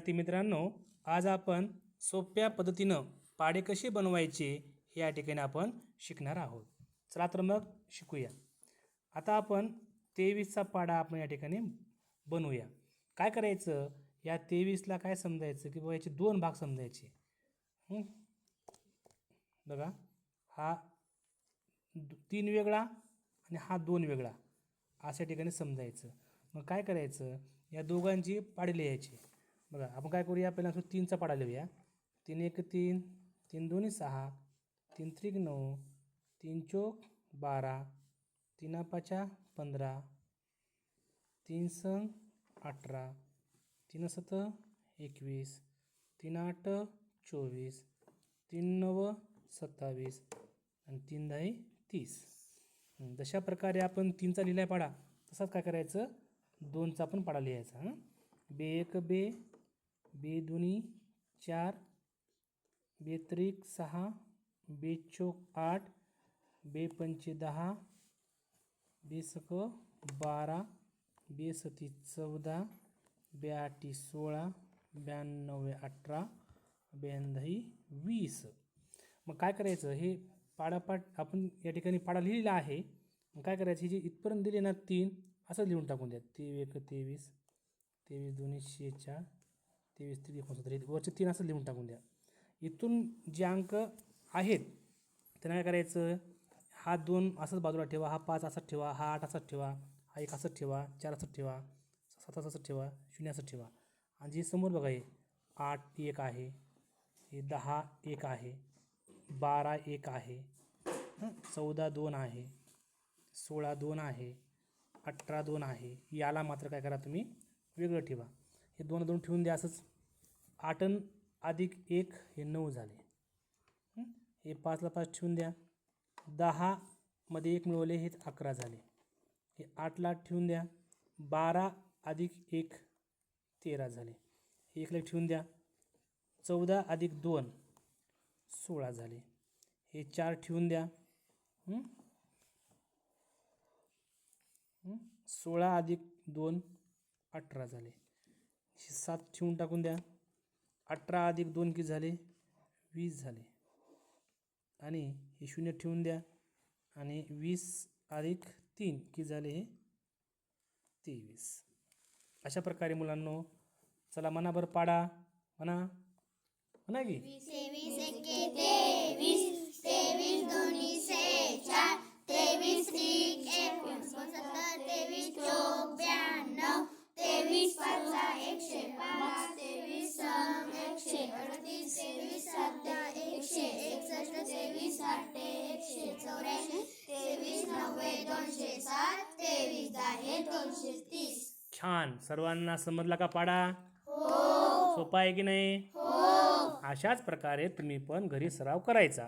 विद्यार्थी मित्रांनो आज आपण सोप्या पद्धतीनं पाढे कसे बनवायचे हे या ठिकाणी आपण शिकणार आहोत. चला तर मग शिकूया. आता आपण तेवीसचा पाढा आपण या ठिकाणी बनवूया. काय करायचं? या तेवीसला काय समजायचं? की बाबा याचे दोन भाग समजायचे. बघा. हा तीन वेगळा आणि हा दोन वेगळा. अशा ठिकाणी समजायचं. मग काय करायचं? या दोघांची पाडी लिहायची. बघा आपण काय करूया? पहिला असं तीनचा पाडा लिहूया. तीन एक तीन तीन दोन्ही सहा तीन त्रिक नऊ तीन चोक बारा तीन पाचा पंधरा तीन संग अठरा तीन सत एकवीस तीन आठ चोवीस तीन नव सत्तावीस आणि तीन दहा तीस. जशा प्रकारे आपण तीनचा लिहिला आहे पाडा तसाच काय करायचं? दोनचा पण पाडा लिहायचा हां? बे एक बे बेदुनी चार बेत्रिक सहा बे चोक आठ बेपंचे दहा बेसक बारा बेसती चौदा ब्याटी सोळा ब्याण्णवे अठरा ब्याण्णवी वीस. मग काय करायचं? हे पाडापाठ आपण या ठिकाणी पाडा लिहिलेला आहे. मग काय करायचं? हे जे इथपर्यंत दिले ना तीन असं लिहून टाकून द्या. ते एक तेवीस तेवीस दोनशे चार तेवीस त्रिक एकोणसत्तर वरचे तीन असं लिहून टाकून द्या. इथून जे अंक आहेत त्यांना काय करायचं? हा दोन असंच बाजूला ठेवा हा पाच असाच ठेवा हा आठ असाच ठेवा हा एक असंच ठेवा चार असंच ठेवा सात असंच ठेवा शून्य असंच ठेवा. आणि जे समोर बघा हे आठ एक आहे हे दहा एक आहे बारा एक आहे चौदा दोन आहे सोळा दोन आहे अठरा दोन आहे याला मात्र काय करा तुम्ही? वेगळं ठेवा. हे दोन दोन ठेवून द्या असंच. आठ अधिक एक हे नऊ झाले. हे? पाचला पाच ठेवून द्या. दहामध्ये एक मिळवले हेच अकरा झाले. हे आठला ठेवून द्या. बारा अधिक एक तेरा झाले. एकला ठेवून द्या. चौदा अधिक दोन सोळा झाले. हे चार ठेवून द्या. सोळा अधिक दोन अठरा झाले. ही सात ठेवून टाकून द्या अठरा अधिक दोन किती झाले वीस झाले आणि हे शून्य ठेवून द्या आणि वीस अधिक तीन की झाले हे तेवीस अशा प्रकारे मुलांनो चला मनाभर पाडा म्हणा म्हणा की चौऱ्याऐंशी तेवीस नव्वे दोनशे साठ तेवीस दहा दोनशे तीस. छान. सर्वांना समजला का पाडा? सोपा आहे की नाही? अशाच प्रकारे तुम्ही पण घरी सराव करायचा.